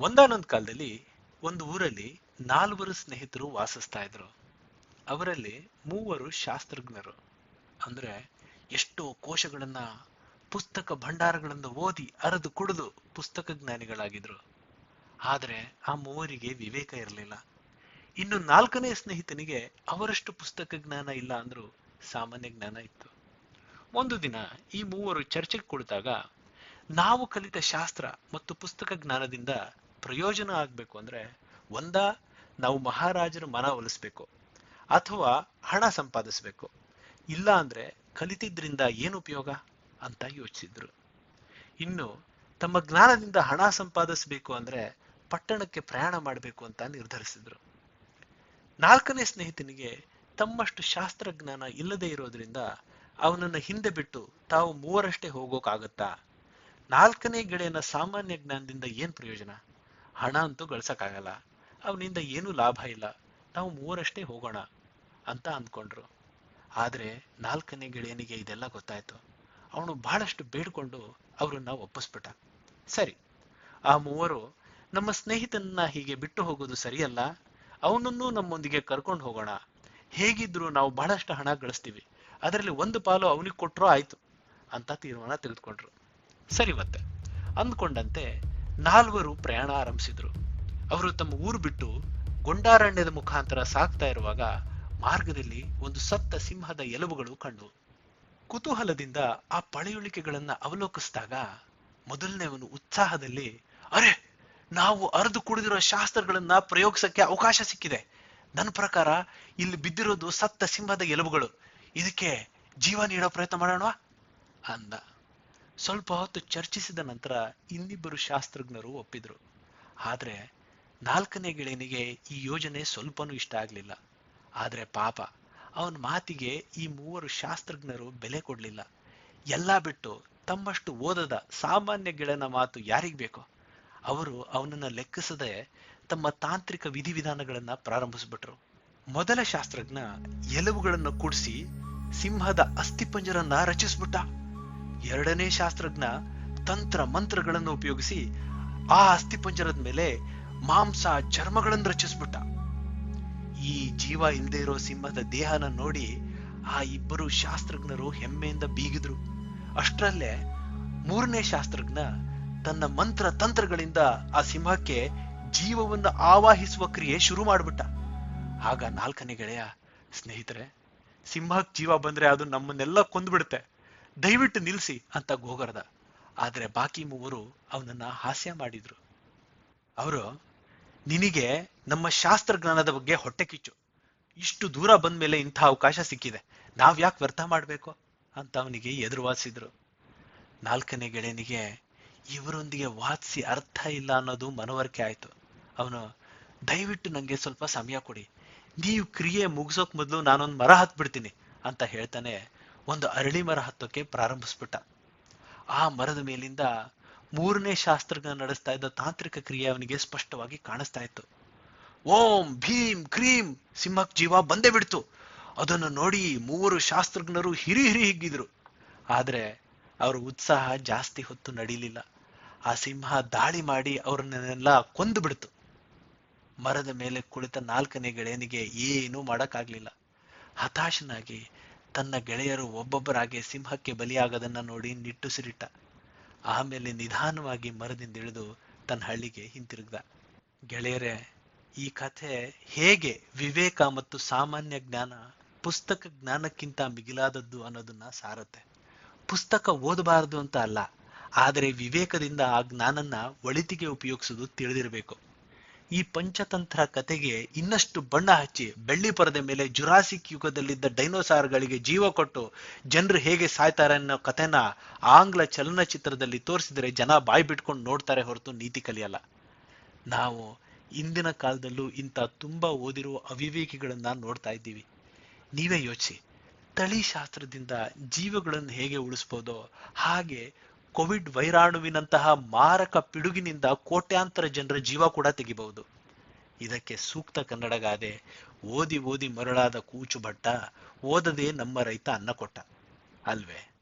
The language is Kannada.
ಒಂದಾನೊಂದು ಕಾಲದಲ್ಲಿ ಒಂದು ಊರಲ್ಲಿ ನಾಲ್ವರು ಸ್ನೇಹಿತರು ವಾಸಿಸ್ತಾ ಇದ್ರು. ಅವರಲ್ಲಿ ಮೂವರು ಶಾಸ್ತ್ರಜ್ಞರು. ಅಂದ್ರೆ ಎಷ್ಟೋ ಕೋಶಗಳನ್ನ ಪುಸ್ತಕ ಭಂಡಾರಗಳನ್ನ ಓದಿ ಅರದು ಕುಡಿದು ಪುಸ್ತಕ ಜ್ಞಾನಿಗಳಾಗಿದ್ರು. ಆದರೆ ಆ ಮೂವರಿಗೆ ವಿವೇಕ ಇರಲಿಲ್ಲ. ಇನ್ನು ನಾಲ್ಕನೇ ಸ್ನೇಹಿತನಿಗೆ ಅವರಷ್ಟು ಪುಸ್ತಕ ಜ್ಞಾನ ಇಲ್ಲ ಅಂದ್ರೂ ಸಾಮಾನ್ಯ ಜ್ಞಾನ ಇತ್ತು. ಒಂದು ದಿನ ಈ ಮೂವರು ಚರ್ಚೆಗೆ ಕುಳಿತಾಗ ನಾವು ಕಲಿತ ಶಾಸ್ತ್ರ ಮತ್ತು ಪುಸ್ತಕ ಜ್ಞಾನದಿಂದ ಪ್ರಯೋಜನ ಆಗ್ಬೇಕು ಅಂದ್ರೆ ಒಂದ ನಾವು ಮಹಾರಾಜರ ಮನ ಒಲಿಸ್ಬೇಕು ಅಥವಾ ಹಣ ಸಂಪಾದಿಸ್ಬೇಕು. ಇಲ್ಲ ಅಂದ್ರೆ ಕಲಿತಿದ್ರಿಂದ ಏನು ಉಪಯೋಗ ಅಂತ ಯೋಚಿಸಿದ್ರು. ಇನ್ನು ತಮ್ಮ ಜ್ಞಾನದಿಂದ ಹಣ ಸಂಪಾದಿಸಬೇಕು ಅಂದ್ರೆ ಪಟ್ಟಣಕ್ಕೆ ಪ್ರಯಾಣ ಮಾಡಬೇಕು ಅಂತ ನಿರ್ಧರಿಸಿದ್ರು. ನಾಲ್ಕನೇ ಸ್ನೇಹಿತನಿಗೆ ತಮ್ಮಷ್ಟು ಶಾಸ್ತ್ರಜ್ಞಾನ ಇಲ್ಲದೆ ಇರೋದ್ರಿಂದ ಅವನನ್ನ ಹಿಂದೆ ಬಿಟ್ಟು ತಾವು ಮೂವರಷ್ಟೇ ಹೋಗೋಕಾಗತ್ತಾ? ನಾಲ್ಕನೇ ಗೆಳೆಯನ ಸಾಮಾನ್ಯ ಜ್ಞಾನದಿಂದ ಏನ್ ಪ್ರಯೋಜನ? ಹಣ ಅಂತೂ ಗಳಿಸಕ್ಕಾಗಲ್ಲ. ಅವನಿಂದ ಏನೂ ಲಾಭ ಇಲ್ಲ. ನಾವು ಮೂವರಷ್ಟೇ ಹೋಗೋಣ ಅಂತ ಅಂದ್ಕೊಂಡ್ರು. ಆದ್ರೆ ನಾಲ್ಕನೇ ಗೆಳೆಯನಿಗೆ ಇದೆಲ್ಲ ಗೊತ್ತಾಯ್ತು. ಅವನು ಬಹಳಷ್ಟು ಬೇಡ್ಕೊಂಡು ಅವ್ರನ್ನ ಒಪ್ಪಿಸ್ಬಿಟ್ಟ. ಸರಿ, ಆ ಮೂವರು ನಮ್ಮ ಸ್ನೇಹಿತನನ್ನ ಹೀಗೆ ಬಿಟ್ಟು ಹೋಗೋದು ಸರಿಯಲ್ಲ? ಅವನನ್ನು ನಮ್ಮೊಂದಿಗೆ ಕರ್ಕೊಂಡು ಹೋಗೋಣ. ಹೇಗಿದ್ರು ನಾವು ಬಹಳಷ್ಟು ಹಣ ಗಳಿಸ್ತೀವಿ. ಅದರಲ್ಲಿ ಒಂದು ಪಾಲು ಅವನಿಗೆ ಕೊಟ್ರೋ ಆಯ್ತು ಅಂತ ತೀರ್ಮಾನ ತೆಗೆದುಕೊಂಡ್ರು. ಸರಿ ಮತ್ತೆ. ಅಂದ್ಕೊಂಡಂತೆ ನಾಲ್ವರು ಪ್ರಯಾಣ ಆರಂಭಿಸಿದ್ರು. ಅವರು ತಮ್ಮ ಊರು ಬಿಟ್ಟು ಗೊಂಡಾರಣ್ಯದ ಮುಖಾಂತರ ಸಾಗ್ತಾ ಇರುವಾಗ ಮಾರ್ಗದಲ್ಲಿ ಒಂದು ಸತ್ತ ಸಿಂಹದ ಎಲುಬುಗಳು ಕಂಡು. ಕುತೂಹಲದಿಂದ ಆ ಪಳೆಯುಳಿಕೆಗಳನ್ನ ಅವಲೋಕಿಸಿದಾಗ ಮೊದಲನೇವನು ಉತ್ಸಾಹದಲ್ಲಿ, ಅರೆ, ನಾವು ಅರ್ದು ಕುಡಿದಿರೋ ಶಾಸ್ತ್ರಗಳನ್ನ ಪ್ರಯೋಗಿಸಕ್ಕೆ ಅವಕಾಶ ಸಿಕ್ಕಿದೆ. ನನ್ನ ಪ್ರಕಾರ ಇಲ್ಲಿ ಬಿದ್ದಿರೋದು ಸತ್ತ ಸಿಂಹದ ಎಲುಬುಗಳು. ಇದಕ್ಕೆ ಜೀವ ನೀಡೋ ಪ್ರಯತ್ನ ಮಾಡೋಣವಾ? ಅಂದ. ಸ್ವಲ್ಪ ಹೊತ್ತು ಚರ್ಚಿಸಿದ ನಂತರ ಇನ್ನಿಬ್ಬರು ಶಾಸ್ತ್ರಜ್ಞರು ಒಪ್ಪಿದ್ರು. ಆದ್ರೆ ನಾಲ್ಕನೇ ಗೆಳೆಯನಿಗೆ ಈ ಯೋಜನೆ ಸ್ವಲ್ಪನೂ ಇಷ್ಟ ಆಗ್ಲಿಲ್ಲ. ಆದ್ರೆ ಪಾಪ, ಅವನ ಮಾತಿಗೆ ಈ ಮೂವರು ಶಾಸ್ತ್ರಜ್ಞರು ಬೆಲೆ ಕೊಡ್ಲಿಲ್ಲ. ಎಲ್ಲಾ ಬಿಟ್ಟು ತಮ್ಮಷ್ಟು ಓದದ ಸಾಮಾನ್ಯ ಗೆಳೆಯನ ಮಾತು ಯಾರಿಗ್ ಬೇಕೋ? ಅವರು ಅವನನ್ನ ಲೆಕ್ಕಿಸದೆ ತಮ್ಮ ತಾಂತ್ರಿಕ ವಿಧಿವಿಧಾನಗಳನ್ನ ಪ್ರಾರಂಭಿಸ್ಬಿಟ್ರು. ಮೊದಲ ಶಾಸ್ತ್ರಜ್ಞ ಎಲುಬುಗಳನ್ನು ಕೂಡಿಸಿ ಸಿಂಹದ ಅಸ್ಥಿಪಂಜರನ್ನ ರಚಿಸ್ಬಿಟ್ಟ. ಎರಡನೇ ಶಾಸ್ತ್ರಜ್ಞ ತಂತ್ರ ಮಂತ್ರಗಳನ್ನು ಉಪಯೋಗಿಸಿ ಆ ಅಸ್ಥಿಪಂಜರದ ಮೇಲೆ ಮಾಂಸ ಚರ್ಮಗಳನ್ನು ರಚಿಸ್ಬಿಟ್ಟ. ಈ ಜೀವ ಇಲ್ಲದೆ ಇರೋ ಸಿಂಹದ ದೇಹನ ನೋಡಿ ಆ ಇಬ್ಬರು ಶಾಸ್ತ್ರಜ್ಞರು ಹೆಮ್ಮೆಯಿಂದ ಬೀಗಿದ್ರು. ಅಷ್ಟರಲ್ಲೇ ಮೂರನೇ ಶಾಸ್ತ್ರಜ್ಞ ತನ್ನ ಮಂತ್ರ ತಂತ್ರಗಳಿಂದ ಆ ಸಿಂಹಕ್ಕೆ ಜೀವವನ್ನು ಆವಾಹಿಸುವ ಕ್ರಿಯೆ ಶುರು ಮಾಡ್ಬಿಟ್ಟ. ಆಗ ನಾಲ್ಕನೇ ಗೆಳೆಯ, ಸ್ನೇಹಿತರೆ, ಸಿಂಹಕ್ಕೆ ಜೀವ ಬಂದ್ರೆ ಅದು ನಮ್ಮನ್ನೆಲ್ಲ ಕೊಂದ್ಬಿಡುತ್ತೆ. ದಯವಿಟ್ಟು ನಿಲ್ಸಿ ಅಂತ ಗೋಗರ್ದ. ಆದರೆ ಬಾಕಿ ಮೂವರು ಅವನನ್ನ ಹಾಸ್ಯ ಮಾಡಿದ್ರು. ಅವರು, ನಿನಗೆ ನಮ್ಮ ಶಾಸ್ತ್ರಜ್ಞಾನದ ಬಗ್ಗೆ ಹೊಟ್ಟೆ ಕಿಚ್ಚು. ಇಷ್ಟು ದೂರ ಬಂದ ಮೇಲೆ ಇಂಥ ಅವಕಾಶ ಸಿಕ್ಕಿದೆ. ನಾವ್ ಯಾಕೆ ವ್ಯರ್ಥ ಮಾಡ್ಬೇಕು? ಅಂತ ಅವನಿಗೆ ಎದುರು ವಾದಿಸಿದ್ರು ನಾಲ್ಕನೇ ಗೆಳೆಯನಿಗೆ, ಇವರೊಂದಿಗೆ ವಾದಿಸಿ ಅರ್ಥ ಇಲ್ಲ ಅನ್ನೋದು ಮನವರಿಕೆ ಆಯ್ತು. ಅವನು, ದಯವಿಟ್ಟು ನಂಗೆ ಸ್ವಲ್ಪ ಸಮಯ ಕೊಡಿ. ನೀವು ಕ್ರಿಯೆ ಮುಗಿಸೋಕ್ ಮೊದಲು ನಾನೊಂದು ಮರ ಹತ್ಬಿಡ್ತೀನಿ ಅಂತ ಹೇಳ್ತಾನೆ ಒಂದು ಅರಳಿ ಮರ ಹತ್ತೋಕೆ ಪ್ರಾರಂಭಿಸ್ಬಿಟ್ಟ. ಆ ಮರದ ಮೇಲಿಂದ ಮೂರನೇ ಶಾಸ್ತ್ರಜ್ಞ ನಡೆಸ್ತಾ ಇದ್ದ ತಾಂತ್ರಿಕ ಕ್ರಿಯೆ ಅವನಿಗೆ ಸ್ಪಷ್ಟವಾಗಿ ಕಾಣಿಸ್ತಾ ಇತ್ತು. ಓಂ ಭೀಮ್ ಕ್ರೀಮ್ ಸಿಂಹಕ್ ಜೀವ ಬಂದೇ ಬಿಡ್ತು. ಅದನ್ನು ನೋಡಿ ಮೂವರು ಶಾಸ್ತ್ರಜ್ಞರು ಹಿರಿ ಹಿರಿ ಹಿಗ್ಗಿದ್ರು. ಆದ್ರೆ ಅವ್ರ ಉತ್ಸಾಹ ಜಾಸ್ತಿ ಹೊತ್ತು ನಡೀಲಿಲ್ಲ. ಆ ಸಿಂಹ ದಾಳಿ ಮಾಡಿ ಅವ್ರನ್ನೆಲ್ಲ ಕೊಂದು ಬಿಡ್ತು. ಮರದ ಮೇಲೆ ಕುಳಿತ ನಾಲ್ಕನೇ ಗೆಳೆಯನಿಗೆ ಏನೂ ಮಾಡಕ್ಕಾಗ್ಲಿಲ್ಲ. ಹತಾಶನಾಗಿ ತನ್ನ ಗೆಳೆಯರು ಒಬ್ಬೊಬ್ಬರಾಗಿ ಸಿಂಹಕ್ಕೆ ಬಲಿಯಾಗದನ್ನ ನೋಡಿ ನಿಟ್ಟುಸಿರಿಟ್ಟ ಆಮೇಲೆ ನಿಧಾನವಾಗಿ ಮರದಿಂದಿಳಿದು ತನ್ನ ಹಳ್ಳಿಗೆ ಹಿಂತಿರುಗ್ದ. ಗೆಳೆಯರೇ, ಈ ಕಥೆ ಹೇಗೆ ವಿವೇಕ ಮತ್ತು ಸಾಮಾನ್ಯ ಜ್ಞಾನ ಪುಸ್ತಕ ಜ್ಞಾನಕ್ಕಿಂತ ಮಿಗಿಲಾದದ್ದು ಅನ್ನೋದನ್ನ ಸಾರತ್ತೆ. ಪುಸ್ತಕ ಓದಬಾರದು ಅಂತ ಅಲ್ಲ, ಆದರೆ ವಿವೇಕದಿಂದ ಆ ಜ್ಞಾನನ್ನ ಒಳಿತಿಗೆ ಉಪಯೋಗಿಸೋದು ತಿಳಿದಿರಬೇಕು. ಈ ಪಂಚತಂತ್ರ ಕತೆಗೆ ಇನ್ನಷ್ಟು ಬಣ್ಣ ಹಚ್ಚಿ ಬೆಳ್ಳಿ ಪರದೆ ಮೇಲೆ ಜುರಾಸಿಕ್ ಯುಗದಲ್ಲಿದ್ದ ಡೈನೋಸಾರ್ಗಳಿಗೆ ಜೀವ ಕೊಟ್ಟು ಜನರು ಹೇಗೆ ಸಾಯ್ತಾರೆ ಅನ್ನೋ ಕಥೆನ ಆಂಗ್ಲ ಚಲನಚಿತ್ರದಲ್ಲಿ ತೋರಿಸಿದರೆ ಜನ ಬಾಯಿ ಬಿಟ್ಕೊಂಡು ನೋಡ್ತಾರೆ ಹೊರತು ನೀತಿ ಕಲಿಯಲ್ಲ. ನಾವು ಇಂದಿನ ಕಾಲದಲ್ಲೂ ಇಂಥ ತುಂಬಾ ಓದಿರುವ ಅವಿವೇಕಿಗಳನ್ನ ನೋಡ್ತಾ ಇದ್ದೀವಿ. ನೀವೇ ಯೋಚಿಸಿ, ತಳಿಶಾಸ್ತ್ರದಿಂದ ಜೀವಗಳನ್ನು ಹೇಗೆ ಉಳಿಸ್ಬೋದೋ ಹಾಗೆ ಕೋವಿಡ್ ವೈರಾಣುವಿನಂತಹ ಮಾರಕ ಪಿಡುಗಿನಿಂದ ಕೋಟ್ಯಾಂತರ ಜನರ ಜೀವ ಕೂಡ ತೆಗಿಬಹುದು. ಇದಕ್ಕೆ ಸೂಕ್ತ ಕನ್ನಡಗಾದೆ ಓದಿ ಓದಿ ಮರಳಾದ ಕೂಚು ಭಟ್ಟ, ಓದದೆ ನಮ್ಮ ರೈತ ಅನ್ನ ಕೊಟ್ಟ ಅಲ್ವೇ?